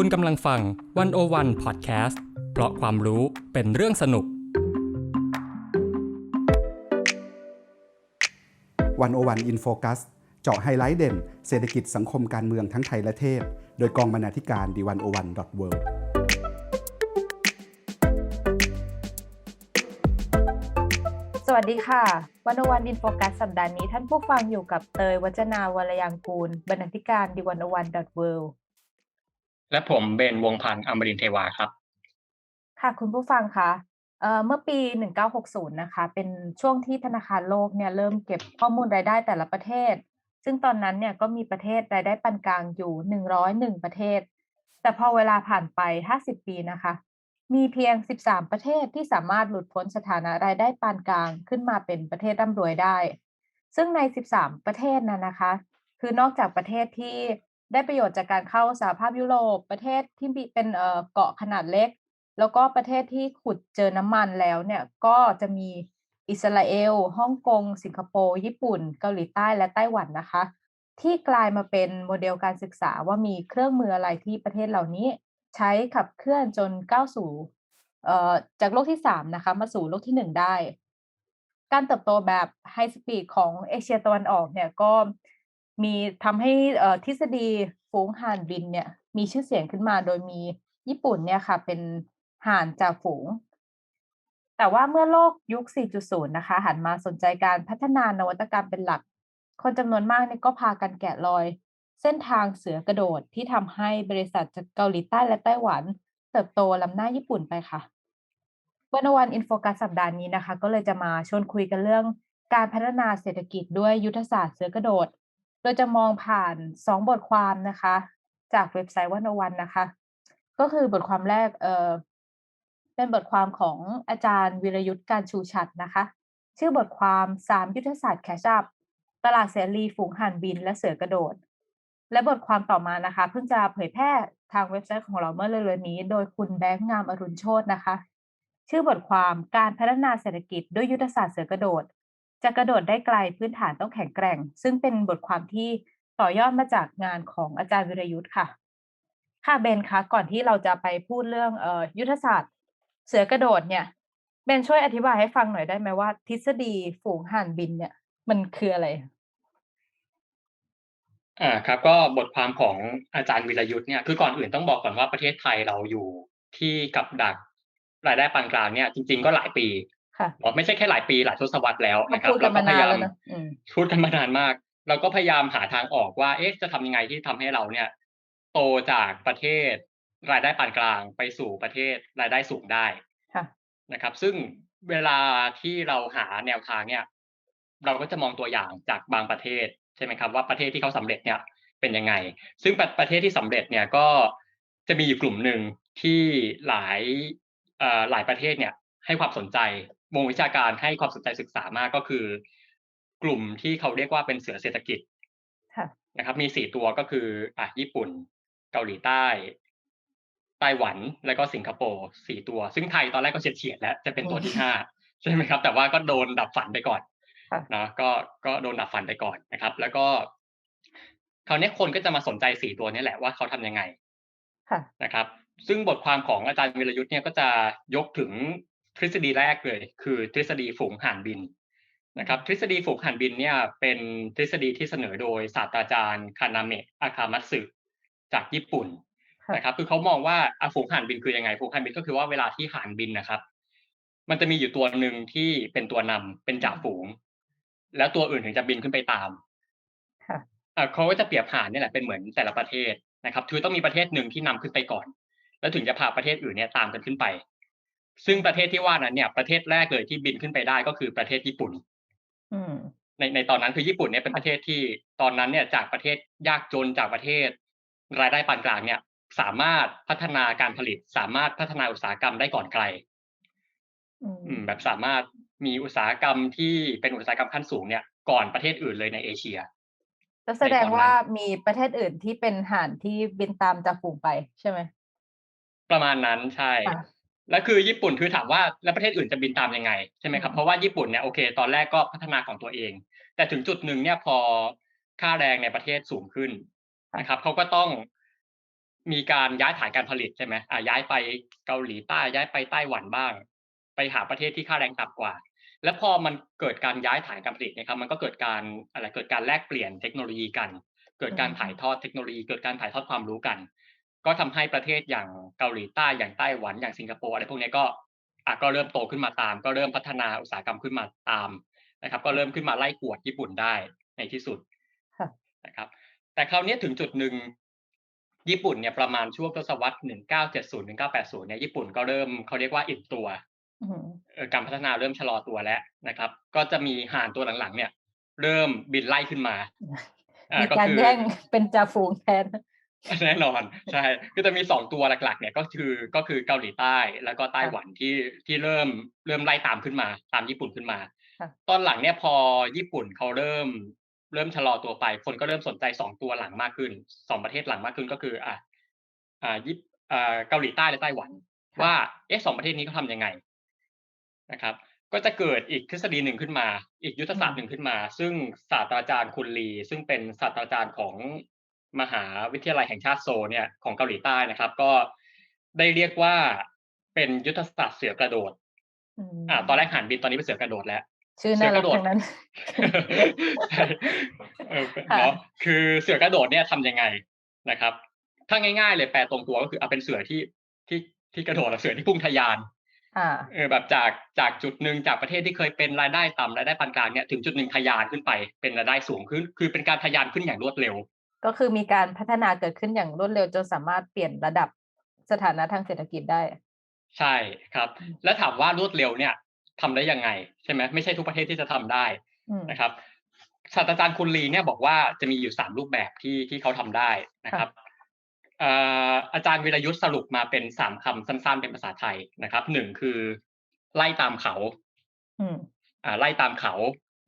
คุณกำลังฟังวันโอวันพอดแคสต์เพราะความรู้เป็นเรื่องสนุกวันโอวันอินโฟคัสเจาะไฮไลท์เด่น เศรษฐกิจสังคมการเมืองทั้งไทยและเทศ โดยกองบรรณาธิการดีวันโอวันดอทเวิสวัสดีค่ะ วันวันอินโฟกัสสัปดาห์นี้ท่านผู้ฟังอยู่กับเตยวัจนาวรยังกูล บรรณาธิการดีวันวันดอทเว และผมเบนวงพันธ์อมรินเทวาครับ ค่ะคุณผู้ฟังคะเอ่อเมื่อปี 1960 นะคะ เป็นช่วงที่ธนาคารโลกเนี่ยเริ่มเก็บข้อมูลรายได้แต่ละประเทศ ซึ่งตอนนั้นเนี่ยก็มีประเทศรายได้ปานกลางอยู่ 101 ประเทศ แต่พอเวลาผ่านไป 50 ปีนะคะ มีเพียง 13 ประเทศที่สามารถหลุดพ้นสถานะรายได้ปานกลางขึ้นมาเป็นประเทศร่ำรวยได้ ซึ่งใน 13 ประเทศนั้นนะคะ คือนอกจากประเทศที่ ได้ประโยชน์จากการเข้าสหภาพยุโรปประเทศที่เป็นเอ่อเกาะขนาดเล็ก แล้วก็ประเทศที่ขุดเจอน้ำมันแล้วเนี่ยก็จะมีอิสราเอลฮ่องกง สิงคโปร์ ญี่ปุ่น เกาหลีใต้และไต้หวันนะคะ ที่กลายมาเป็นโมเดลการศึกษาว่ามีเครื่องมืออะไรที่ประเทศเหล่านี้ ใช้ขับเคลื่อนจนก้าวสู่เอ่อจากโลกที่สามนะคะมาสู่โลกที่หนึ่งได้ การเติบโตแบบไฮสปีดของเอเชียตะวันออกเนี่ยก็ มีทำให้ทฤษฎีฝูงห่านบินเนี่ยมีชื่อเสียงขึ้นมาโดยมีญี่ปุ่นเนี่ยค่ะ เป็นห่านจ่าฝูง แต่ว่าเมื่อโลกยุค 4.0 นะคะ หันมาสนใจการพัฒนานวัตกรรมเป็นหลัก คนจำนวนมากเนี่ยก็พากันแกะรอย เส้นทางเสือกระโดดที่ทำให้บริษัทจากเกาหลีใต้และไต้หวัน เติบโตล้ำหน้าญี่ปุ่นไปค่ะวันวันอินโฟกัสสัปดาห์นี้นะคะ ก็เลยจะมาชวนคุยกันเรื่องการพัฒนาเศรษฐกิจด้วยยุทธศาสตร์เสือกระโดด โดยจะมองผ่าน2บทความนะคะ จากเว็บไซต์วันวันนะคะ ก็คือบทความแรกเออเป็นบทความของอาจารย์วิรยุทธ์การชูชัดนะคะ ชื่อบทความ3ยุทธศาสตร์แคชอัพตลาดเสรีฝูงห่านบินและเสือกระโดด และบทความต่อมานะคะ เพิ่งจะเผยแพร่ทางเว็บไซต์ของเราเมื่อเร็วๆนี้ โดยคุณแบงค์งามอรุณโชตนะคะ ชื่อบทความการพัฒนาเศรษฐกิจด้วยยุทธศาสตร์เสือกระโดด จะกระโดดได้ไกลพื้นฐานต้องแข็งแกร่ง ซึ่งเป็นบทความที่ต่อยอดมาจากงานของอาจารย์วิรยุทธ์ค่ะ ค่ะเบนคะก่อนที่เราจะไปพูดเรื่องเอ่อยุทธศาสตร์ เสือกระโดดเนี่ยเบนช่วยอธิบายให้ฟังหน่อยได้ไหมว่า ทฤษฎีฝูงห่านบินเนี่ย มันคืออะไรอ่าครับก็บทความของอาจารย์วิรยุทธ์เนี่ยคือก่อนอื่นต้องบอกก่อนว่าประเทศไทยเราอยู่ที่กับดักรายได้ปานกลางเนี่ยจริง ๆ ก็หลายปี ไม่ใช่แค่หลายปีหลายทศวรรษแล้วมานะครับพูดกันเรามาก็พนานยายามแล้วนะอืมพูดกันมานานมาก เราก็พยายามหาทางออกว่า เอ๊ะจะทำยังไงที่ทำให้เราเนี่ย โตจากประเทศ รายได้ปานกลางไปสู่ประเทศรายได้สูงได้ค่ะนะครับ ซึ่งเวลาที่เราหาแนวทางเนี่ย เราก็จะมองตัวอย่างจากบางประเทศใช่ไหมครับว่าประเทศที่เขาสำเร็จเนี่ยเป็นยังไง ซึ่งประประเทศที่สำเร็จเนี่ยก็จะมีอยู่กลุ่มหนึ่งที่หลายเอ่อหลายประเทศเนี่ยให้ความสนใจ วงวิชาการให้ความสนใจศึกษามากก็คือ กลุ่มที่เขาเรียกว่าเป็นเสือเศรษฐกิจค่ะนะครับ มีสี่ตัวก็คืออะญี่ปุ่น เกาหลีใต้ไต้หวันแล้วก็สิงคโปร์สี่ตัว ซึ่งไทยตอนแรกก็เฉียดเฉียดๆแล้วจะเป็นตัวที่ห้าใช่ไหมครับ แต่ว่าก็โดนดับฝันไปก่อนค่ะนะก็ก็โดนดับฝันไปก่อนนะครับ แล้วก็คราวนี้คนก็จะมาสนใจสี่ตัวนี้แหละว่าเขาทำยังไงค่ะนะครับ ซึ่งบทความของอาจารย์วิรยุทธ์เนี่ยก็จะยกถึง ทฤษฎีแรกเลย คือทฤษฎีฝูงห่านบินนะครับทฤษฎีฝูงห่านบินเนี่ยเป็นทฤษฎีที่เสนอโดยศาสตราจารย์คานาเมะอาคามัตสึจากญี่ปุ่นค่ะนะครับคือเขามองว่าอะฝูงห่านบินคือยังไงฝูงห่านบินก็คือว่าเวลาที่ห่านบินนะครับ มันจะมีอยู่ตัวหนึ่งที่เป็นตัวนำเป็นจ่าฝูง แล้วตัวอื่นถึงจะบินขึ้นไปตามค่ะอะเขาก็จะเปรียบห่านนี่แหละเป็นเหมือนแต่ละประเทศนะครับคือต้องมีประเทศหนึ่งที่นำขึ้นไปก่อน แล้วถึงจะพาประเทศอื่นเนี่ยตามกันขึ้นไป ซึ่งประเทศที่ว่านั้นเนี่ยประเทศแรกเลยที่บินขึ้นไปได้ก็คือประเทศญี่ปุ่นอืมในในตอนนั้นคือญี่ปุ่นเนี่ยเป็นประเทศที่ตอนนั้นเนี่ยจากประเทศยากจนจากประเทศ รายได้ปานกลางเนี่ย สามารถพัฒนาการผลิต สามารถพัฒนาอุตสาหกรรมได้ก่อนใครอือืมมแบบสามารถมีอุตสาหกรรมที่เป็นอุตสาหกรรมขั้นสูงเนี่ยก่อนประเทศอื่นเลยในเอเชียแล้วแสดงในตอนนั้นว่ามีประเทศอื่นที่เป็นห่านที่บินตามจากฝูงไปใช่ไหมประมาณนั้นใช่ค่ะ แล้วคือญี่ปุ่นคือถามว่าแล้วประเทศอื่นจะบินตามยังไงใช่ไหมครับอืมเพราะว่าญี่ปุ่นเนี่ยโอเค ตอนแรกก็พัฒนาของตัวเอง แต่ถึงจุดหนึ่งเนี่ยพอค่าแรงในประเทศสูงขึ้นนะครับเขาก็ต้องมีการย้ายฐานการผลิตใช่ไหมอ่าย้ายไปเกาหลีใต้ย้ายไปไต้หวันบ้าง ไปหาประเทศที่ค่าแรงต่ำกว่า แล้วพอมันเกิดการย้ายฐานการผลิตนะครับ มันก็เกิดการอะไรเกิดการแลกเปลี่ยนเทคโนโลยีกัน เกิดการถ่ายทอดเทคโนโลยี เกิดการถ่ายทอดความรู้กัน ก็ทำให้ประเทศอย่างเกาหลีใต้อย่างไต้หวันอย่างสิงคโปร์อะไรพวกนี้ก็อะก็เริ่มโตขึ้นมาตาม ก็เริ่มพัฒนาอุตสาหกรรมขึ้นมาตามนะครับ ก็เริ่มขึ้นมาไล่กวดญี่ปุ่นได้ในที่สุดค่ะนะครับ แต่คราวนี้ถึงจุดหนึ่งญี่ปุ่นเนี่ยประมาณช่วงทศวรรษ 1970 1980 เนี่ยญี่ปุ่นก็เริ่มเขาเรียกว่าอิ่มตัวอืมเอ่อการพัฒนาเริ่มชะลอตัวแล้วนะครับ ก็จะมีห่านตัวหลังๆ เนี่ย เริ่มบินไล่ขึ้นมาอ่มีก็การคือแย่งเป็นจ่าฝูงแทน แน่นอนใช่คือจะมีสองตัวหลักๆเนี่ยก็คือก็คือเกาหลีใต้แล้วก็ไต้หวันที่ที่เริ่มเริ่มไล่ตามขึ้นมา ตามญี่ปุ่นขึ้นมาค่ะตอนหลังเนี่ยพอญี่ปุ่นเขาเริ่มเริ่มชะลอตัวไป คนก็เริ่มสนใจสองตัวหลังมากขึ้นสองประเทศหลังมากขึ้นก็คืออะอ่าญี่อ่าเกาหลีใต้และไต้หวันค่ะว่าเอ๊ะสองประเทศนี้เขาทำยังไงนะครับ ก็จะเกิดอีกทฤษฎีหนึ่งขึ้นมา อีกยุทธศาสตร์หนึ่งขึ้นมา ซึ่งศาสตราจารย์คุณลีซึ่งเป็นศาสตราจารย์ของ มหาวิทยาลัยแห่งชาติโซลเนี่ยของเกาหลีใต้นะครับ ก็ได้เรียกว่าเป็นยุทธศาสตร์เสือกระโดดอืมอ่า ตอนแรกหันบินตอนนี้เป็นเสือกระโดดแล้วชื่อน่ารักทั้งนั้นใช่เออเนาะคือเสือกระโดดเนี่ยทำยังไงนะครับ ถ้าง่ายๆ เลยแปลตรงตัวก็คือเอาเป็นเสือที่ที่ที่กระโดดอะเสือที่พุ่งทะยานอ่าเออแบบจากจากจุดหนึ่งจากประเทศที่เคยเป็นรายได้ต่ำรายได้ปานกลางเนี่ยถึงจุดหนึ่งทะยานขึ้นไปเป็นรายได้สูงขึ้น คือเป็นการทะยานขึ้นอย่างรวดเร็ว ก็คือมีการพัฒนาเกิดขึ้นอย่างรวดเร็วจนสามารถเปลี่ยนระดับสถานะทางเศรษฐกิจได้ ใช่ครับ แล้วถามว่ารวดเร็วเนี่ยทำได้ยังไงใช่ไหมไม่ใช่ทุกประเทศที่จะทำได้อืมนะครับศาสตราจารย์คุณลีเนี่ยบอกว่าจะมีอยู่สามรูปแบบที่ที่เขาทำได้นะครับเอ่ออาจารย์วิรยุทธ์สรุปมาเป็นสามคำสั้นๆเป็นภาษาไทยนะครับหนึ่งคือ ไล่ตามเขาอืมอ่าไล่ตามเขา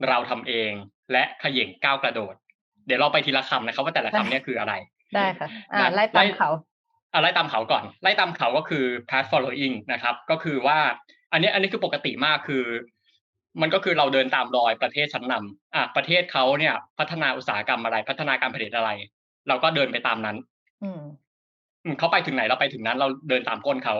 เราทำเอง และเขย่งก้าวกระโดดเดี๋ยวเราไปทีละคำนะครับว่าแต่ละคำเนี่ยคืออะไร ได้ค่ะอ่านะไล่ตามไล่เขาอะไล่ตามเขาก่อน ไล่ตามเขาก็คือ path following นะครับ ก็คือว่า อันนี้อันนี้คือปกติมากคือ มันก็คือเราเดินตามรอยประเทศชั้นนำอะประเทศเขาเนี่ย พัฒนาอุตสาหกรรมอะไร พัฒนาการผลิตอะไร เราก็เดินไปตามนั้น อืมอืมเขาไปถึงไหนเราไปถึงนั้น เราเดินตามก้นเขา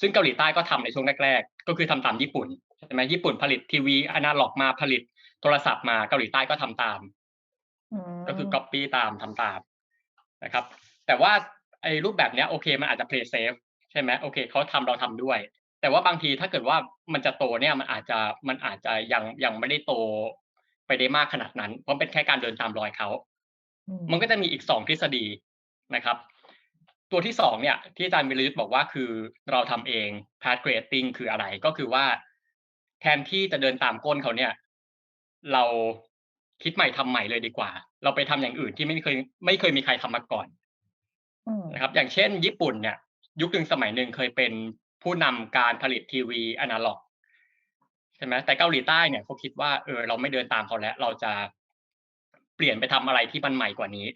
ซึ่งเกาหลีใต้ก็ทำในช่วงแรกๆ ก็คือทำตามญี่ปุ่นใช่ไหมญี่ปุ่นผลิตทีวีอนาล็อกมาผลิตโทรศัพท์มาเกาหลีใต้ก็ทำตาม อืมก็คือ copy ตามทำตามนะครับ แต่ว่าไอ้รูปแบบเนี้ยโอเคมันอาจจะ play safe ใช่ไหมโอเคเขาทำเราทำด้วย แต่ว่าบางทีถ้าเกิดว่ามันจะโตเนี่ยมันอาจจะมันอาจจะยังยังไม่ได้โตไปได้มากขนาดนั้น เพราะเป็นแค่การเดินตามรอยเขา อืมมันก็จะมีอีกสองทฤษฎีนะครับ ตัวที่สองเนี่ย ที่อาจารย์วิรยุทธ์บอกว่าคือเราทำเอง path creating คืออะไรก็คือว่า แทนที่จะเดินตามก้นเขาเนี่ย เรา คิดใหม่ทำใหม่เลยดีกว่า เราไปทำอย่างอื่นที่ไม่เคย ไม่เคยมีใครทำมาก่อนอืมนะครับ อย่างเช่น ญี่ปุ่นเนี่ย ยุคหนึ่งสมัยหนึ่งเคยเป็นผู้นำการผลิตทีวีอนาล็อกใช่ไหมแต่เกาหลีใต้เนี่ยเขาคิดว่าเออเราไม่เดินตามเขาแล้ว เราจะเปลี่ยนไปทำอะไรที่มันใหม่กว่านี้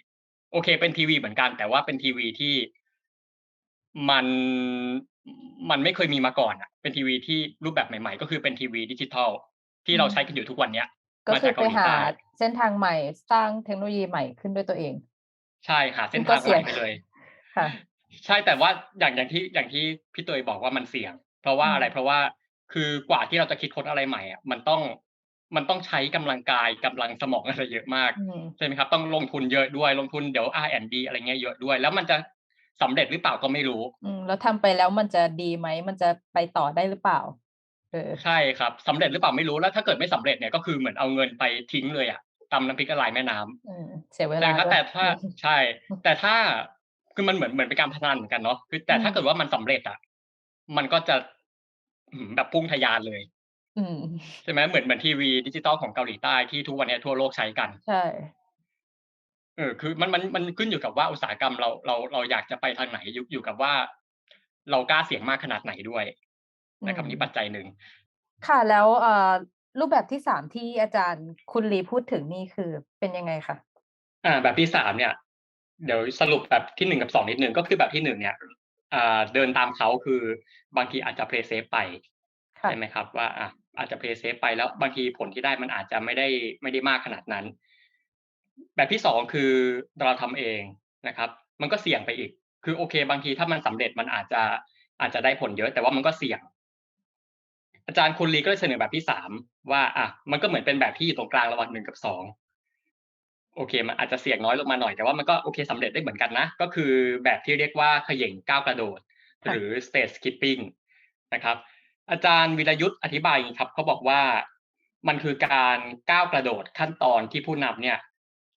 โอเค เป็นทีวีเหมือนกัน แต่ว่าเป็นทีวีที่มันมันไม่เคยมีมาก่อนอะ เป็นทีวีที่รูปแบบใหม่ ๆ ก็คือเป็นทีวีดิจิทัลที่เราใช้กันอยู่ทุกวันเนี้ย ก็คือไปหามาจากเกาหลีใต้เส้นทางใหม่สร้างเทคโนโลยีใหม่ขึ้นด้วยตัวเอง ใช่หาเส้นก็ทางเสี่ใหยงม่ไปเลยค่ะใช่แต่ว่าอย่างอย่างที่อย่างที่พี่เตยบอกว่ามันเสี่ยง เพราะว่าอืมอะไรเพราะว่าคือกว่าที่เราจะคิดค้นอะไรใหม่อะมันต้องมันต้องใช้กำลังกายกำลังสมองอะไรเยอะมากอืมใช่ไหมครับต้องลงทุนเยอะด้วยลงทุนเดี๋ยว R&D อะไรเงี้ยเยอะด้วย แล้วมันจะสำเร็จหรือเปล่าก็ไม่รู้ อืมแล้วทำไปแล้วมันจะดีไหมมันจะไปต่อได้หรือเปล่าเออ ใช่ครับสำเร็จหรือเปล่าไม่รู้แล้ว ถ้าเกิดไม่สำเร็จเนี่ยก็คือเหมือนเอาเงินไปทิ้งเลยอะตำน้ำพริกละลายแม่น้ำอืมเสียเวลานะครับด้วยแต่ถ้าอืมใช่ แต่ถ้าคือมันเหมือนเหมือนเป็นการพนันเหมือนกันเนาะคือแต่ถ้าอืมเกิดว่ามันสำเร็จอะมันก็จะอืมแบบพุ่งทะยานเลยอืมใช่ไหมเหมือนเหมือนทีวีดิจิตอลของเกาหลีใต้ที่ทุกวันนี้ทั่วโลกใช้กันใช่เออคือมันมันมันขึ้นอยู่กับว่าอุตสาหกรรมเราเราเราอยากจะไปทางไหนอยู่อยู่กับว่า เรากล้าเสี่ยงมากขนาดไหนด้วย นะครับอืมนี่ปัจจัยหนึ่งค่ะแล้วเอ่อรูปแบบที่สามที่อาจารย์คุณลีพูดถึงนี่คือเป็นยังไงคะอ่า แบบที่สามเนี่ย เดี๋ยวสรุปแบบที่หนึ่งกับสองนิดนึงก็คือแบบที่หนึ่งเนี่ยอ่าเดินตามเขาคือบางทีอาจจะเพลย์เซฟไปค่ะใช่ไหมครับ ว่าอะอาจจะเพลย์เซฟไปแล้วบางทีผลที่ได้มันอาจจะไม่ได้ไม่ได้มากขนาดนั้น แบบที่สองคือเราทำเองนะครับ มันก็เสี่ยงไปอีก คือโอเค บางทีถ้ามันสำเร็จมันอาจจะอาจจะได้ผลเยอะ แต่ว่ามันก็เสี่ยง อาจารย์คุณลีก็เลยเสนอแบบที่สามว่าอะมันก็เหมือนเป็นแบบที่อยู่ตรงกลางระหว่างหนึ่งกับสองโอเค มันอาจจะเสี่ยงน้อยลงมาหน่อยแต่ว่ามันก็โอเคสำเร็จได้เหมือนกันนะ ก็คือแบบที่เรียกว่าเขย่งก้าวกระโดด หรือ stage skipping นะครับ อาจารย์วิรยุทธ์อธิบายอย่างนี้ครับเขาบอกว่ามันคือการก้าวกระโดดขั้นตอนที่ผู้นำเนี่ย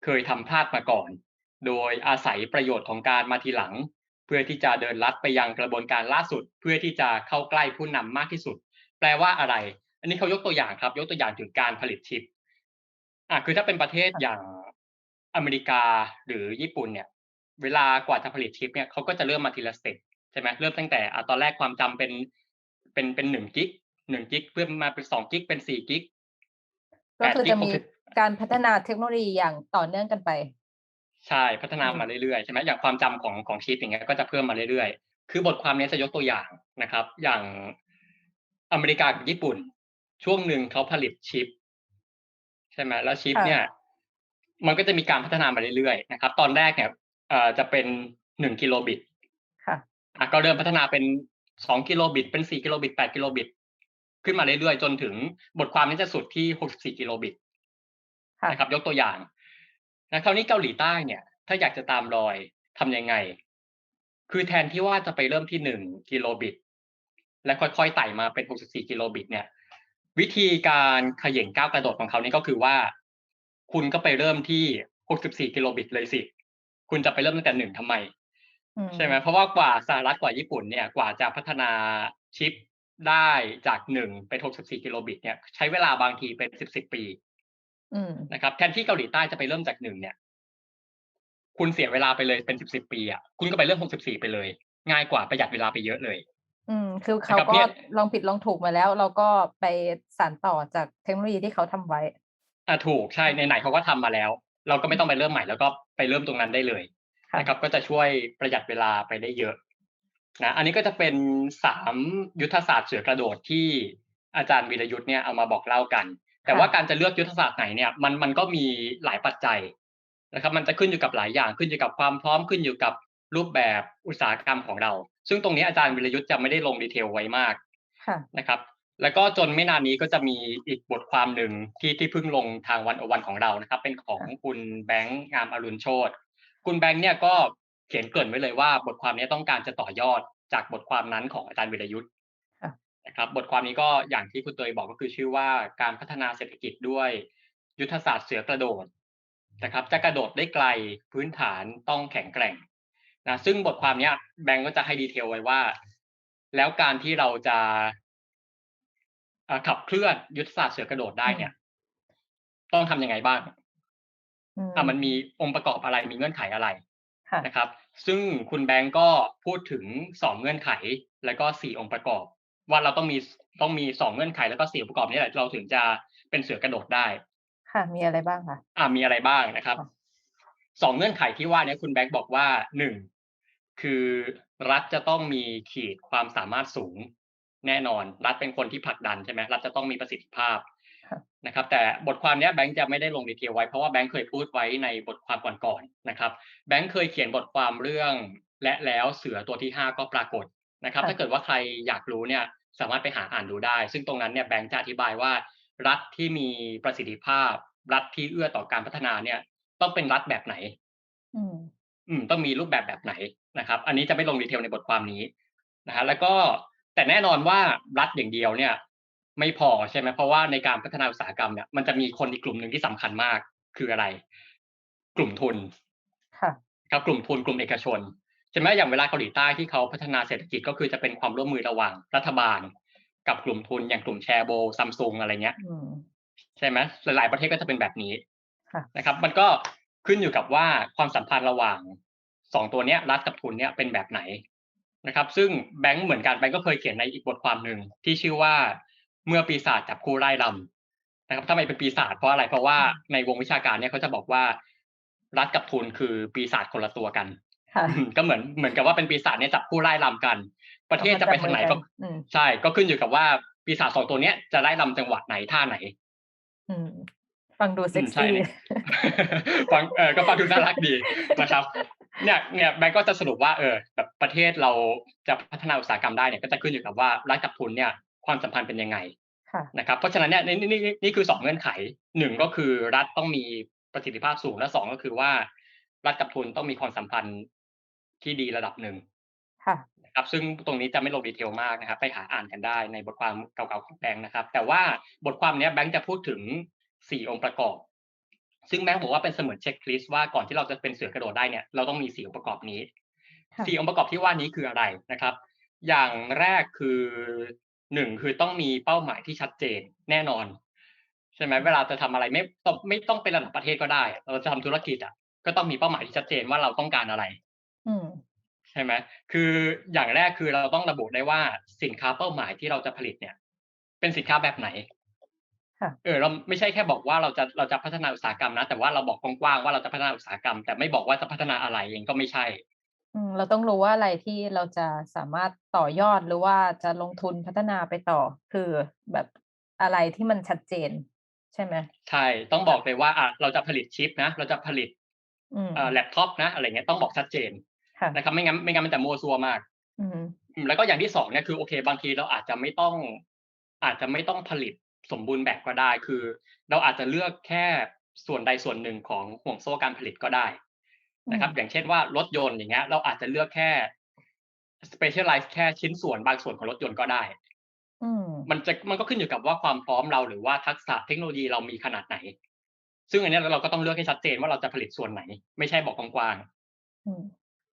เคยทำพลาดมาก่อน โดยอาศัยประโยชน์ของการมาทีหลัง เพื่อที่จะเดินลัดไปยังกระบวนการล่าสุด เพื่อที่จะเข้าใกล้ผู้นำมากที่สุด แปลว่าอะไร อันนี้เขายกตัวอย่างครับ ยกตัวอย่างถึงการผลิตชิปอะคือถ้าเป็นประเทศอย่างอเมริกาหรือญี่ปุ่นเนี่ย เวลากว่าจะผลิตชิปเนี่ยเขาก็จะเริ่มมาทีละสเต็ปใช่ไหมเริ่มตั้งแต่อะตอนแรกความจำเป็นเป็นเป็นหนึ่งกิกหนึ่งกิกเพื่อมาเป็นสองกิกเป็นสี่กิกก็คือจะมีแปด gig การพัฒนาเทคโนโลยีอย่างต่อเนื่องกันไป ใช่พัฒนามาเรื่อยๆใช่ไหมอย่างความจำของของชิปอย่างเงี้ยก็จะเพิ่มมาเรื่อยๆ คือบทความนี้จะยกตัวอย่างนะครับ อย่าง อเมริกากับญี่ปุ่น ช่วงหนึ่งเขาผลิตชิป ใช่ไหมแล้วชิปค่ะเนี่ย มันก็จะมีการพัฒนามาเรื่อยๆนะครับ ตอนแรกเนี่ยเอ่อจะเป็นหนึ่งกิโลบิตค่ะอะก็เริ่มพัฒนาเป็นสองกิโลบิต เป็นสี่กิโลบิตแปดกิโลบิต ขึ้นมาเรื่อยๆ จนถึงบทความนี้จะสุดที่หกสิบสี่กิโลบิตค่ะนะครับ ยกตัวอย่างนะคราวนี้เกาหลีใต้เนี่ย ถ้าอยากจะตามรอยทำยังไง คือแทนที่ว่าจะไปเริ่มที่หนึ่งกิโลบิต และค่อยๆไต่มาเป็นหกสิบสี่กิโลบิต เนี่ย วิธีการเขย่งก้าวกระโดดของเขานี่ก็คือว่า คุณก็ไปเริ่มที่หกสิบสี่กิโลบิตเลยสิ คุณจะไปเริ่มตั้งแต่หนึ่งทำไมอืใช่ไหมเพราะว่ากว่าสหรัฐกว่าญี่ปุ่นเนี่ยกว่าจะพัฒนาชิปได้จากหนึ่งเป็นหกสิบสี่กิโลบิต เนี่ย ใช้เวลาบางทีเป็นสิบสิบปีอืมนะครับแทนที่เกาหลีใต้จะไปเริ่มจากหนึ่งเนี่ย คุณเสียเวลาไปเลยเป็นสิบสิบปีอะคุณก็ไปเริ่มหกสิบสี่ไปเลย ง่ายกว่าประหยัดเวลาไปเยอะเลย อืมคือเขานะครับก็เนี่ยลองผิดลองถูกมาแล้ว เราก็ไปสานต่อจากเทคโนโลยีที่เขาทำไว้ อะถูกใช่ในไหนๆเขาก็ทำมาแล้ว เราก็ไม่ต้องไปเริ่มใหม่แล้วก็ไปเริ่มตรงนั้นได้เลยค่ะนะครับ ก็จะช่วยประหยัดเวลาไปได้เยอะนะอันนี้ก็จะเป็นสามยุทธศาสตร์เสือกระโดดที่อาจารย์วีรยุทธ์เนี่ยเอามาบอกเล่ากัน แต่ว่าการจะเลือกยุทธศาสตร์ไหนเนี่ยมันมันก็มีหลายปัจจัยนะครับ มันจะขึ้นอยู่กับหลายอย่างขึ้นอยู่กับความพร้อมขึ้นอยู่กับ รูปแบบอุตสาหกรรมของเรา ซึ่งตรงนี้อาจารย์วิรยุทธ์จะไม่ได้ลงดีเทลไว้มากค่ะนะครับ แล้วก็จนไม่นานนี้ก็จะมีอีกบทความหนึ่งที่ที่เพิ่งลงทางวันอวันของเรานะครับ เป็นของคุณแบงค์งามอรุณโชตคุณแบงค์เนี่ยก็เขียนเกริ่นไว้เลยว่า บทความนี้ต้องการจะต่อยอดจากบทความนั้นของอาจารย์วิรยุทธ์ค่ะนะครับ บทความนี้ก็อย่างที่คุณเตยบอกก็คือชื่อว่าการพัฒนาเศรษฐกิจด้วย ยุทธศาสตร์เสือกระโดดนะครับ จะกระโดดได้ไกลพื้นฐานต้องแข็งแกร่ง นะซึ่งบทความเนี้ยแบงก์ก็จะให้ดีเทลไว้ว่า แล้วการที่เราจะเอ่อขับเคลื่อนยุทธศาสตร์เสือกระโดดได้เนี่ย ต้องทำยังไงบ้างอืมอะมันมีองค์ประกอบอะไรมีเงื่อนไขอะไรค่ะนะครับ ซึ่งคุณแบงก์ก็พูดถึงสองเงื่อนไข แล้วก็สี่องค์ประกอบ ว่าเราต้องมีต้องมีสองเงื่อนไขแล้วก็สี่องค์ประกอบนี้แหละเราถึงจะเป็นเสือกระโดดได้ ค่ะ มีอะไรบ้างคะอ่ามีอะไรบ้างนะครับค่ะ สองเงื่อนไขที่ว่าเนี้คุณแบงค์บอกว่าหนึ่งคือรัฐจะต้องมีขีดความสามารถสูงแน่นอน รัฐเป็นคนที่ผลักดันใช่ไหมรัฐจะต้องมีประสิทธิภาพค่ะนะครับ แต่บทความเนี้ยแบงค์จะไม่ได้ลงดีเทลไว้เพราะว่าแบงค์เคยพูดไว้ในบทความก่อนๆนะครับ แบงค์เคยเขียนบทความเรื่องและแล้วเสือตัวที่ห้าก็ปรากฏนะครับค่ะถ้าเกิดว่าใครอยากรู้เนี่ยสามารถไปหาอ่านดูได้ ซึ่งตรงนั้นเนี่ยแบงค์จะอธิบายว่า รัฐที่มีประสิทธิภาพ รัฐที่เอื้อต่อการพัฒนาเนี่ย ต้องเป็นรัฐแบบไหนอืมอืมต้องมีรูปแบบแบบไหนนะครับ อันนี้จะไม่ลงดีเทลในบทความนี้นะฮะแล้วก็แต่แน่นอนว่ารัฐอย่างเดียวเนี่ย ไม่พอใช่ไหมเพราะว่าในการพัฒนาอุตสาหกรรมเนี่ยมันจะมีคนอีกกลุ่มหนึ่งที่สำคัญมากคืออะไร กลุ่มทุนค่ะครับกลุ่มทุนกลุ่มเอกชนใช่ไหมอย่างเวลาเกาหลีใต้ที่เขาพัฒนาเศรษฐกิจก็คือจะเป็นความร่วมมือระหว่างรัฐบาล กับกลุ่มทุนอย่างกลุ่มแชร์โบซัมซุงอะไรเงี้ยอืมใช่ไหมหลายๆประเทศก็จะเป็นแบบนี้ค่ะ นะครับ มันก็ขึ้นอยู่กับว่าความสัมพันธ์ระหว่างสองตัวเนี้ยรัฐกับทุนเนี้ยเป็นแบบไหนนะครับ ซึ่งแบงก์เหมือนกันแบงก์ก็เคยเขียนในอีกบทความหนึ่งที่ชื่อว่าเมื่อปีศาจจับคู่ไล่ลำนะครับทำไมเป็นปีศาจเพราะอะไรเพราะว่าในวงวิชาการเนี่ยเขาจะบอกว่ารัฐกับทุนคือปีศาจคนละตัวกันค่ะอืมก็เหมือนเหมือนกับว่าเป็นปีศาจเนี่ยจับคู่ไล่ลำกัน ประเทศจะไปทางไหนก็อืมใช่ ก็ขึ้นอยู่กับว่าปีศาจสองตัวเนี้ยจะไล่ลำจังหวะไหนท่าไหนอืม ฟังดูอืเซ็กมใช่ซี่เนี่ยฟังเออก็ฟังดูน่ารักดีนะครับเนี่ยเนี่ยแบงก์ก็จะสรุปว่าเออแบบประเทศเราจะพัฒนาอุตสาหกรรมได้เนี่ยก็จะขึ้นอยู่กับว่ารัฐกับทุนเนี่ยความสัมพันธ์เป็นยังไงค่ะนะครับเพราะฉะนั้นเนี่ยนี่นี่นี่นี่คือสองเงื่อนไขหนึ่งก็คือรัฐต้องมีประสิทธิภาพสูงและสองก็คือว่า รัฐกับทุนต้องมีความสัมพันธ์ที่ดีระดับหนึ่งค่ะนะครับซึ่งตรงนี้จะไม่ลงดีเทลมากนะครับ ไปหาอ่านกันได้ในบทความเก่าๆของแบงค์นะครับ แต่ว่าบทความเนี้ยแบงค์จะพูดถึง สี่องค์ประกอบ ซึ่งแบงค์บอกว่าเป็นเสมือนเช็คลิสต์ว่าก่อนที่เราจะเป็นเสือกระโดดได้เนี่ยเราต้องมีสี่องค์ประกอบนี้ค่ะสี่องค์ประกอบที่ว่านี้คืออะไรนะครับ อย่างแรกคือหนึ่งคือต้องมีเป้าหมายที่ชัดเจนแน่นอนใช่ไหมเวลาจะทำอะไรไม่ต้องไม่ต้องเป็นระดับประเทศก็ได้ เราจะทำธุรกิจอะก็ต้องมีเป้าหมายที่ชัดเจนว่าเราต้องการอะไรอืมใช่ไหมคืออย่างแรกคือเราต้องระบุได้ว่าสินค้าเป้าหมายที่เราจะผลิตเนี่ย เป็นสินค้าแบบไหนค่ะ เออเราไม่ใช่แค่บอกว่าเราจะเราจะพัฒนาอุตสาหกรรมนะ แต่ว่าเราบอกกว้างๆว่าเราจะพัฒนาอุตสาหกรรม แต่ไม่บอกว่าจะพัฒนาอะไรเองก็ไม่ใช่อืมเราต้องรู้ว่าอะไรที่เราจะสามารถต่อยอดหรือว่าจะลงทุนพัฒนาไปต่อ คือแบบอะไรที่มันชัดเจน ใช่ไหมใช่ต้องบอกเลยว่าอะเราจะผลิตชิปนะ เราจะผลิตอืมเอ่อแล็ปท็อปนะอะไรเงี้ยต้องบอกชัดเจนค่ะนะครับไม่งั้นไม่งั้นมันจะมั่วซั่วมากอืมอืมแล้วก็อย่างที่สองเนี่ยคือโอเค บางทีเราอาจจะไม่ต้อง อาจจะไม่ต้องผลิต สมบูรณ์แบบก็ได้คือ เราอาจจะเลือกแค่ส่วนใดส่วนหนึ่งของห่วงโซ่การผลิตก็ได้นะครับอืมอย่างเช่นว่ารถยนต์อย่างเงี้ย เราอาจจะเลือกแค่ specialize แค่ชิ้นส่วนบางส่วนของรถยนต์ก็ได้อืมมันจะมันก็ขึ้นอยู่กับว่าความพร้อมเราหรือว่าทักษะเทคโนโลยีเรามีขนาดไหน ซึ่งอันเนี้ยเราก็ต้องเลือกให้ชัดเจนว่าเราจะผลิตส่วนไหน ไม่ใช่บอกกว้างๆอืม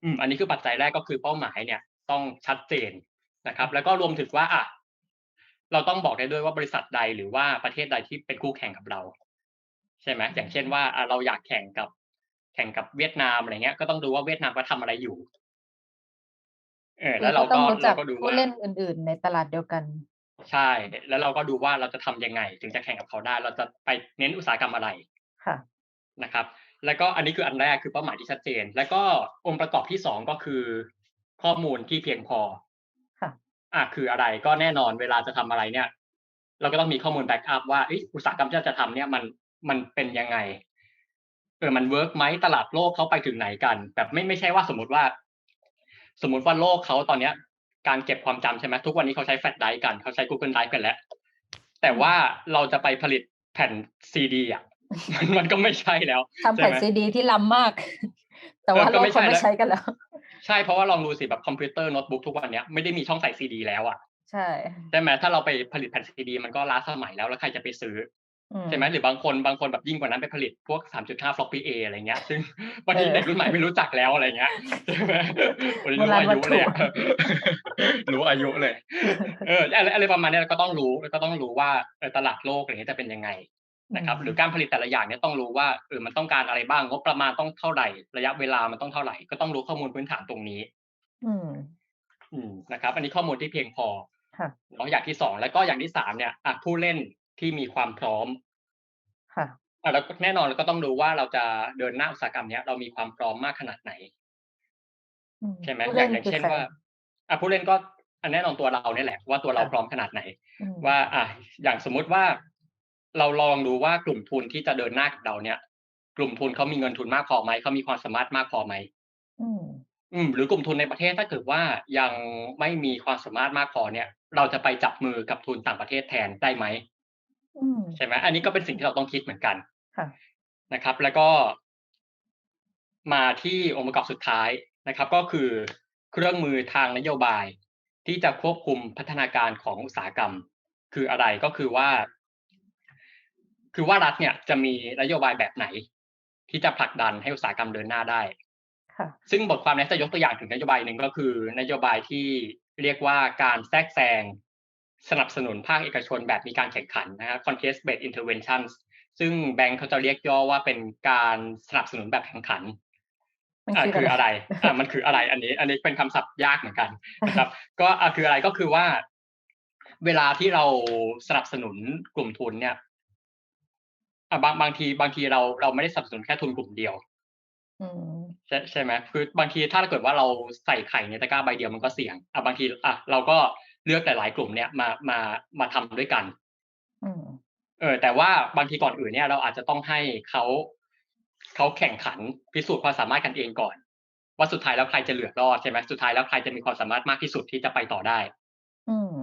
อืมอันนี้คือปัจจัยแรกก็คือเป้าหมายเนี่ย ต้องชัดเจนนะครับ แล้วก็รวมถึงว่าอะ เราต้องบอกได้ด้วยว่าบริษัทใดหรือว่าประเทศใดที่เป็นคู่แข่งกับเรา ใช่ไหมอย่างเช่นว่าอะเราอยากแข่งกับแข่งกับเวียดนามอะไรเงี้ย ก็ต้องดูว่าเวียดนามเขาทำอะไรอยู่ เออ แล้วเราต้ก็องรู้จัเรากก็ดูผู้ว่าเล่นอื่น ๆ ในตลาดเดียวกัน ใช่ แล้วเราก็ดูว่าเราจะทำยังไง ถึงจะแข่งกับเขาได้ เราจะไปเน้นอุตสาหกรรมอะไรค่ะนะครับ แล้วก็อันนี้คืออันแรกคือเป้าหมายที่ชัดเจน แล้วก็องค์ประกอบที่สองก็คือ ข้อมูลที่เพียงพอค่ะ อะคืออะไรก็แน่นอนเวลาจะทำอะไรเนี่ย เราก็ต้องมีข้อมูลแบ็กอัพว่าเอยอุตสาหกรรมที่เราจะทำเนี่ยมันมันเป็นยังไงเออมันเวิร์กไหมตลาดโลกเขาไปถึงไหนกัน แบบไม่ไม่ใช่ว่าสมมติว่า สมมติว่าโลกเขาตอนเนี้ย การเก็บความจำใช่ไหมทุกวันนี้เขาใช้แฟลชไดรฟ์กันเขาใช้ Google Drive กันแล้วแต่ว่าเราจะไปผลิตแผ่นซีดีอะมันมันก็ไม่ใช่แล้วทำแผ่นใช่ไหมซีดีที่ล้ำมาก แต่ว่าเออก็โลกไม่เขาใช่ไม่แล้วใช้กันแล้ว ใช่เพราะว่าลองดูสิแบบคอมพิวเตอร์โน้ตบุ๊กทุกวันเนี้ยไม่ได้มีช่องใส่ซีดีแล้วอะใช่ใช่ไหมถ้าเราไปผลิตแผ่นซีดีมันก็ล้าสมัยแล้วแล้วใครจะไปซื้ออืใช่ไหมหรือบางคนบางคนแบบยิ่งกว่านั้นไปผลิตพวก 3.5 floppy A อะไรเงี้ย ซึ่งบางทีเด็กรุ่นใหม่ไม่รู้จักแล้วอะไรเงี้ยใช่ไหมวันนี้รู้อายุเลยอะรู้อายุเลย เอออะไรอะไรประมาณเนี้ยเราก็ต้องรู้แล้วก็ต้องรู้ว่าเออตลาดโลกอะไรเงี้ยจะเป็นยังไง นะครับหรือการผลิตแต่ละอย่างเนี่ยต้องรู้ว่าเออมันต้องการอะไรบ้างงบประมาณต้องเท่าไหร่ ระยะเวลามันต้องเท่าไหร่ ก็ต้องรู้ข้อมูลพื้นฐานตรงนี้ อืมอืมนะครับ อันนี้ข้อมูลที่เพียงพอค่ะเนาะอย่างที่สองแล้วก็อย่างที่สามเนี่ยอะผู้เล่นที่มีความพร้อมค่ะอะแล้วก็แน่นอนเราก็ต้องดูว่าเราจะเดินหน้าอุตสาหกรรมเนี้ยเรามีความพร้อมมากขนาดไหนอืมใช่ไหมผู้อเล่ย่างนอย่างคือเช่นใครว่าอะผู้เล่นก็อันแน่นอนตัวเราเนี่ยแหละว่าตัวเราค่ะพร้อมขนาดไหนอืมว่าอะอย่างสมมุติว่า เราลองดูว่ากลุ่มทุนที่จะเดินหน้ากับเราเนี่ย กลุ่มทุนเขามีเงินทุนมากพอไหมเขามีความสามารถมากพอไหมอืมอืมหรือกลุ่มทุนในประเทศถ้าเกิดว่ายังไม่มีความสามารถมากพอเนี่ย เราจะไปจับมือกับทุนต่างประเทศแทนได้ไหมอืมใช่ไหมอันนี้ก็เป็นสิ่งที่เราต้องคิดเหมือนกันค่ะนะครับ แล้วก็ มาที่องค์ประกอบสุดท้ายนะครับ ก็คือเครื่องมือทางนโยบายที่จะควบคุมพัฒนาการของอุตสาหกรรม คืออะไรก็คือว่า คือว่ารัฐเนี่ยจะมีนโยบายแบบไหน ที่จะผลักดันให้อุตสาหกรรมเดินหน้าได้ค่ะซึ่งบทความนี้จะยกตัวอย่างถึงนโยบายหนึ่งก็คือ นโยบายที่เรียกว่าการแทรกแซงสนับสนุนภาคเอกชนแบบมีการแข่งขันนะครับ contest based interventions ซึ่งแบงค์เขาจะเรียกย่อว่าเป็นการสนับสนุนแบบแข่งขันมันอ่าคือคืออะอะไรไรอ่ามันคืออะไรอันนี้ อันนี้เป็นคำศัพท์ยากเหมือนกันนะครับ ก็อ่าคืออะไรก็คือว่า เวลาที่เราสนับสนุนกลุ่มทุนเนี่ย อ่าบางบางทีบางทีเราเราไม่ได้สนับสนุนแค่ทุนกลุ่มเดียวอืมใช่ใช่ไหมคือบางทีถ้าเกิดว่าเราใส่ไข่ในตะกร้าใบเดียวมันก็เสี่ยงอะบางทีอะเราก็เลือกหลาย ๆ กลุ่มเนี่ยมามามาทำด้วยกันอืมเออ แต่ว่าบางทีก่อนอื่นเนี่ย เราอาจจะต้องให้เขาเขาแข่งขันพิสูจน์ความสามารถกันเองก่อน ว่าสุดท้ายแล้วใครจะเหลือรอดใช่ไหมสุดท้ายแล้วใครจะมีความสามารถมากที่สุดที่จะไปต่อได้ อืม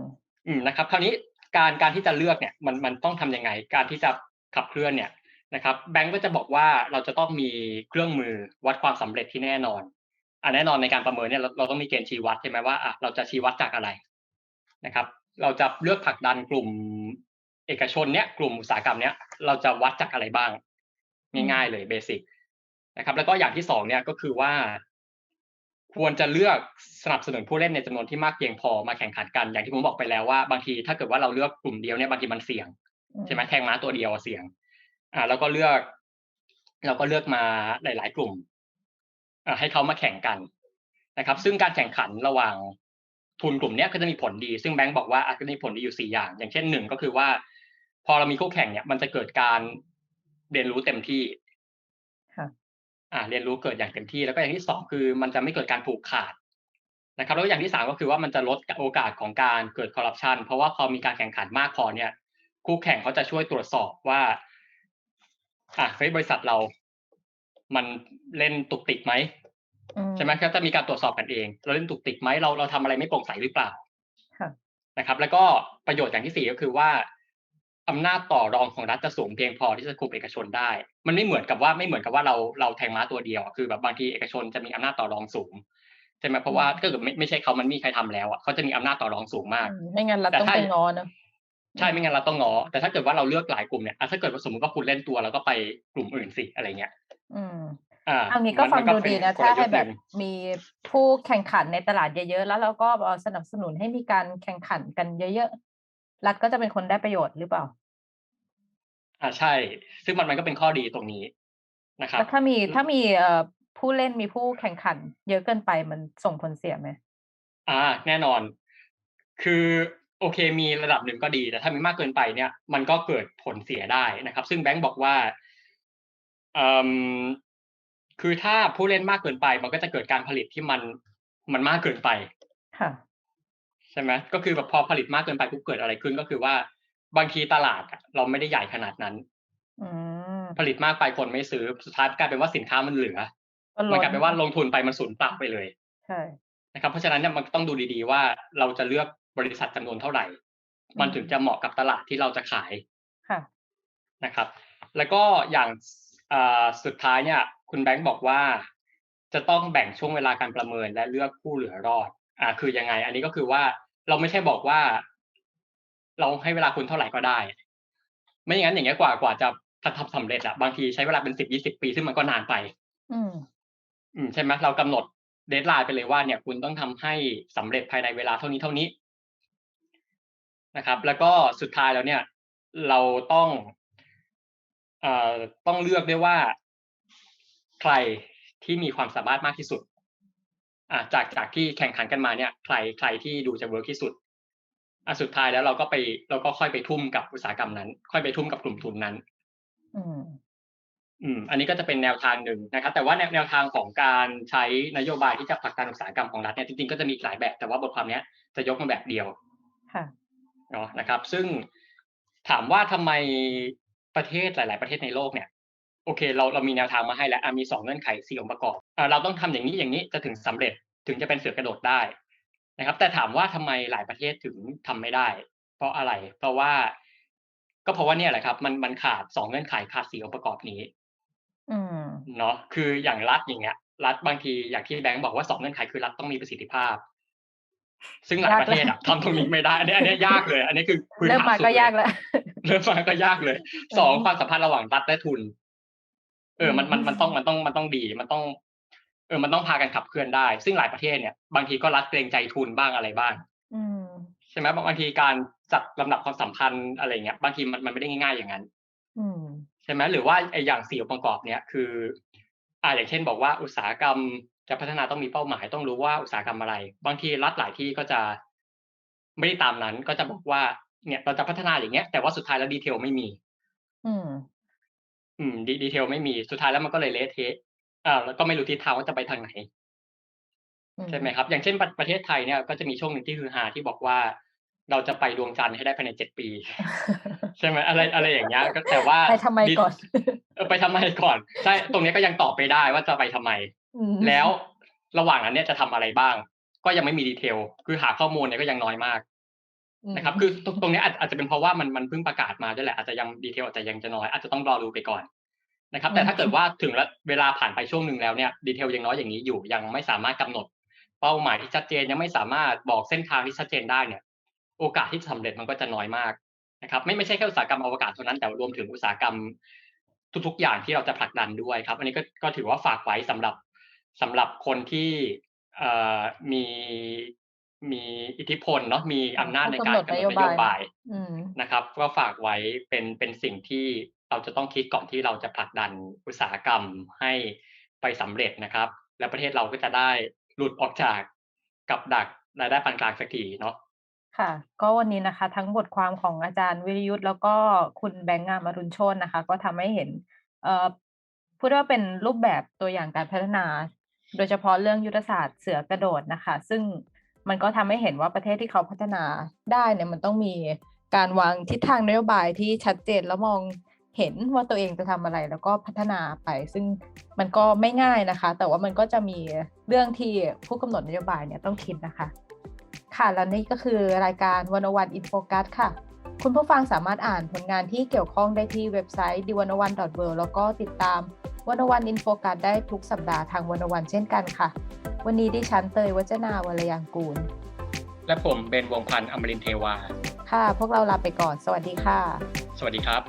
อืมนะครับ คราวนี้การการที่จะเลือกเนี่ย มันมันต้องทำยังไง การที่จะ ขับเคลื่อนเนี่ยนะครับแบงก์ก็จะบอกว่าเราจะต้องมีเครื่องมือวัดความสำเร็จที่แน่นอนอะแน่นอนในการประเมินเนี่ยเราเราต้องมีเกณฑ์ชี้วัดใช่ไหมว่าอะเราจะชี้วัดจากอะไรนะครับ เราจะเลือกผลักดันกลุ่มเอกชนเนี่ยกลุ่มอุตสาหกรรมเนี่ยเราจะวัดจากอะไรบ้าง ง่ายๆเลยเบสิกนะครับแล้วก็อย่างที่สองเนี่ยก็คือว่า ควรจะเลือกสนับสนุนผู้เล่นในจำนวนที่มากเพียงพอมาแข่งขันกันอย่างที่ผมบอกไปแล้วว่าบางทีถ้าเกิดว่าเราเลือกกลุ่มเดียวเนี่ยบางทีมันเสี่ยง ใช่ไหมแทงม้าตัวเดียวเสี่ยง อ่า แล้วก็เลือก เราก็เลือกมาหลาย ๆ กลุ่มอ่าให้เขามาแข่งกันนะครับ ซึ่งการแข่งขันระหว่างทุนกลุ่มเนี้ยก็จะมีผลดี ซึ่งแบงก์บอกว่าอาจจะมีผลดีอยู่สี่อย่าง อย่างเช่นหนึ่งก็คือว่า พอเรามีคู่แข่งเนี่ย มันจะเกิดการเรียนรู้เต็มที่ค่ะอ่า เรียนรู้เกิดอย่างเต็มที่ แล้วก็อย่างที่สองคือมันจะไม่เกิดการผูกขาดนะครับ แล้วก็อย่างที่สามก็คือว่ามันจะลดโอกาสของการเกิดคอร์รัปชันเพราะว่าพอมีการแข่งขันมากพอเนี่ย คู่แข่งเขาจะช่วยตรวจสอบว่าอะเฮ้ยบริษัทเรา มันเล่นตุกติกไหมอืมใช่ไหมก็จะมีการตรวจสอบกันเอง เราเล่นตุกติกไหมเราเราทำอะไรไม่โปร่งใสหรือเปล่าค่ะนะครับ แล้วก็ประโยชน์อย่างที่สี่ก็คือว่าอำนาจต่อรองของรัฐจะสูงเพียงพอที่จะคุมเอกชนได้ มันไม่เหมือนกับว่าไม่เหมือนกับว่าเราเราแทงม้าตัวเดียวอะคือแบบบางทีเอกชนจะมีอำนาจต่อรองสูงใช่ไหมเพราะว่าถ้าเกิดไม่ไม่ใช่เขามันมีใครทำแล้วอะเขาจะมีอำนาจต่อรองสูงมากอืมไม่งั้นเราแต่ต้องถ้าไปงอเนอะ ใช่ไม่งั้นเราต้องงอ แต่ถ้าเกิดว่าเราเลือกหลายกลุ่มเนี่ยอะถ้าเกิดว่าสมมติว่าคุณเล่นตัวแล้วก็ไปกลุ่มอื่นสิอะไรเงี้ยอืมอ่าเอางี้ก็มัฟังมัดูเป็ดีนะกลถ้ายุให้ทธ์แบนึ่บงมีผู้แข่งขันในตลาดเยอะๆแล้วเราก็เอ่อสนับสนุนให้มีการแข่งขันกันเยอะๆรัฐก็จะเป็นคนได้ประโยชน์หรือเปล่า อ่าใช่ ซึ่งมันมันก็เป็นข้อดีตรงนี้นะครับแล้วถ้ามีถ้ามีเอ่อผู้เล่นมีผู้แข่งขัน เยอะเกินไปมันส่งผลเสียไหมอ่า แน่นอน คือ โอเคมีระดับหนึ่งก็ดี แต่ถ้ามีมากเกินไปเนี่ย มันก็เกิดผลเสียได้นะครับ ซึ่งแบงก์บอกว่าเอ่มคือถ้าผู้เล่นมากเกินไป มันก็จะเกิดการผลิตที่มันมันมากเกินไปค่ะใช่ไหมก็คือแบบพอผลิตมากเกินไปปุ๊บเกิดอะไรขึ้นก็คือว่าบางทีตลาดอะเราไม่ได้ใหญ่ขนาดนั้นอืมผลิตมากไปคนไม่ซื้อสุดท้ายกลายเป็นว่าสินค้ามันเหลือก็มันล้นกลายเป็นว่าลงทุนไปมันสูญเปล่าไปเลยใช่นะครับ เพราะฉะนั้นเนี่ยมันต้องดูดีๆว่าเราจะเลือก บริษัทจำนวนเท่าไหร่ มันถึงจะเหมาะกับตลาดที่เราจะขายค่ะนะครับ แล้วก็อย่างอ่าสุดท้ายเนี่ย คุณแบงค์บอกว่า จะต้องแบ่งช่วงเวลาการประเมินและเลือกผู้เหลือรอด อ่า คือยังไง อันนี้ก็คือว่าเราไม่ใช่บอกว่า เราให้เวลาคุณเท่าไหร่ก็ได้ ไม่อย่างนั้นอย่างเงี้ยกว่ากว่าจะทำสำเร็จอะบางทีใช้เวลาเป็นสิบยี่สิบปีซึ่งมันก็นานไป อืม อืมใช่ไหมเรากำหนดเดทไลน์ไปเลยว่าเนี่ย คุณต้องทำให้สำเร็จภายในเวลาเท่านี้เท่านี้ นะครับ แล้วก็สุดท้ายแล้วเนี่ย เราต้องเอ่อต้องเลือกด้วยว่า ใครที่มีความสามารถมากที่สุดอ่าจากจากที่แข่งขันกันมาเนี่ย ใครใครที่ดูจะเวิร์กที่สุดอะสุดท้ายแล้วเราก็ไปเราก็ค่อยไปทุ่มกับอุตสาหกรรมนั้น ค่อยไปทุ่มกับกลุ่มทุนนั้น อืมอืม อันนี้ก็จะเป็นแนวทางหนึ่งนะครับ แต่ว่าแนวแนวทางของการใช้นโยบายที่จะผลักดันอุตสาหกรรมของรัฐเนี่ยจริงๆก็จะมีอีกหลายแบบแต่ว่าบทความเนี้ยจะยกมาแบบเดียว ค่ะ เนาะนะครับ ซึ่งถามว่าทำไมประเทศหลาย ๆ ประเทศในโลกเนี่ยโอเคเราเรามีแนวทางมาให้แล้วอะมีสองเงื่อนไขสี่องค์ประกอบอ่าเราต้องทำอย่างนี้อย่างนี้จะถึงสำเร็จถึงจะเป็นเสือกระโดดได้นะครับ แต่ถามว่าทำไมหลายประเทศถึงทำไม่ได้ เพราะอะไร เพราะว่า ก็เพราะว่าเนี่ยแหละครับ มันมันขาดสองเงื่อนไขขาดสี่องค์ประกอบนี้อืมเนาะคืออย่างรัฐอย่างเงี้ย รัฐบางทีอย่างที่แบงค์บอกว่าสองเงื่อนไขคือรัฐต้องมีประสิทธิภาพ ซึ่งหลายประเทศอะทำตรงนี้ไม่ได้ อันนี้อันนี้ยากเลย อันนี้คือพื้นเริ่มฐนมาสุดก็เลยากแล้วเริ่มมาก็ยากเลยสองอืมความสัมพันธ์ระหว่างรัฐและทุน เออ มันมันอืมมันต้องมันต้องมันต้องดี มันต้อง เออ มันต้องพากันขับเคลื่อนได้ ซึ่งหลายประเทศเนี่ย บางทีก็รัฐเกรงใจทุนบ้างอะไรบ้างอืมใช่ไหมบางบางทีการจัดลำดับความสัมพันธ์อะไรเงี้ย บางทีมันมันไม่ได้ง่ายๆอย่างนั้นอืมใช่ไหมหรือว่าไอ้อย่างสี่องค์ประกอบเนี่ยคือ อ่าอย่างเช่น บอกว่าอุตสาหกรรม จะพัฒนาต้องมีเป้าหมายต้องรู้ว่าอุตสาหกรรมอะไร บางทีรัฐหลายที่ก็จะไม่ได้ตามนั้นก็จะบอกว่า เนี่ยเราจะพัฒนาอย่างเงี้ยแต่ว่าสุดท้ายแล้วดีเทลไม่มี อืม อืมดีดีเทลไม่มีสุดท้ายแล้วมันก็เลยเละเทะอ่าแล้วก็ไม่รู้ทิศทางว่าจะไปทางไหนอืมใช่ไหมครับ อย่างเช่นประประเทศไทยเนี่ยก็จะมีช่วงหนึ่งที่คือฮาที่บอกว่าเราจะไปดวงจันทร์ให้ได้ภายในเจ็ดปี ใช่ไหมอะไรอะไรอย่างเงี้ยก็แต่ว่าไปทำไมก่อนเออไปทำไมก่อนใช่ตรงเนี้ยก็ยังตอบไปได้ว่าจะไปทำไมอืม แล้วระหว่างนั้นเนี่ยจะทำอะไรบ้าง ก็ยังไม่มีดีเทล คือหาข้อมูลเนี่ยก็ยังน้อยมากนะครับ คือตรงตรงเนี้ยอาจอาจจะเป็นเพราะว่ามันมันเพิ่งประกาศมาด้วยแหละ อาจจะยังดีเทลอาจจะยังจะน้อย อาจจะต้องรอดูไปก่อนนะครับ แต่ถ้าเกิดว่าถึงแล้วเวลาผ่านไปช่วงหนึ่งแล้วเนี่ยดีเทลยังน้อยอย่างนี้อยู่ ยังไม่สามารถกำหนด เป้าหมายที่ชัดเจนยังไม่สามารถบอกเส้นทางที่ชัดเจนได้เนี่ย โอกาสที่จะสำเร็จมันก็จะน้อยมากนะครับ ไม่ไม่ใช่แค่อุตสาหกรรมอวกาศเท่านั้น แต่รวมถึงอุตสาหกรรมทุกๆอย่างที่เราจะผลักดันด้วยครับ อันนี้ก็ก็ถือว่าฝากไว้สำหรับ สำหรับคนที่เอ่อมีมีอิทธิพลเนาะมีอำนาจในการกำหนดนโยบายอืมนะครับ ก็ฝากไว้เป็นเป็นสิ่งที่เราจะต้องคิดก่อนที่เราจะผลักดันอุตสาหกรรมให้ไปสำเร็จนะครับ และประเทศเราก็จะได้หลุดออกจากกับดักรายได้ปานกลางสักทีเนาะค่ะ ก็วันนี้นะคะ ทั้งบทความของอาจารย์วิรยุทธ์แล้วก็คุณแบงค์งามอรุณโชนนะคะ ก็ทำให้เห็นเอ่อพูดว่าเป็นรูปแบบตัวอย่างการพัฒนา โดยเฉพาะเรื่องยุทธศาสตร์เสือกระโดดนะคะ ซึ่งมันก็ทำให้เห็นว่าประเทศที่เขาพัฒนาได้เนี่ยมันต้องมีการวางทิศทางนโยบายที่ชัดเจนแล้วมองเห็นว่าตัวเองจะทำอะไรแล้วก็พัฒนาไป ซึ่งมันก็ไม่ง่ายนะคะ แต่ว่ามันก็จะมีเรื่องที่ผู้กำหนดนโยบายเนี่ยต้องคิดนะคะ ค่ะแล้วนี่ก็คือรายการวันวันอินโฟกัสค่ะ คุณผู้ฟังสามารถอ่านผลงานที่เกี่ยวข้องได้ที่เว็บไซต์ d 1 1 w o r l d แล้วก็ติดตาม วันวันอินโฟกัสได้ทุกสัปดาห์ทางวันวันเช่นกันค่ะ วันนี้ดิฉันเตยวัจนาวรยางกูล และผมเป็นวงพันธ์อมรินทร์เทวา ค่ะ พวกเราลาไปก่อน สวัสดีค่ะ สวัสดีครับ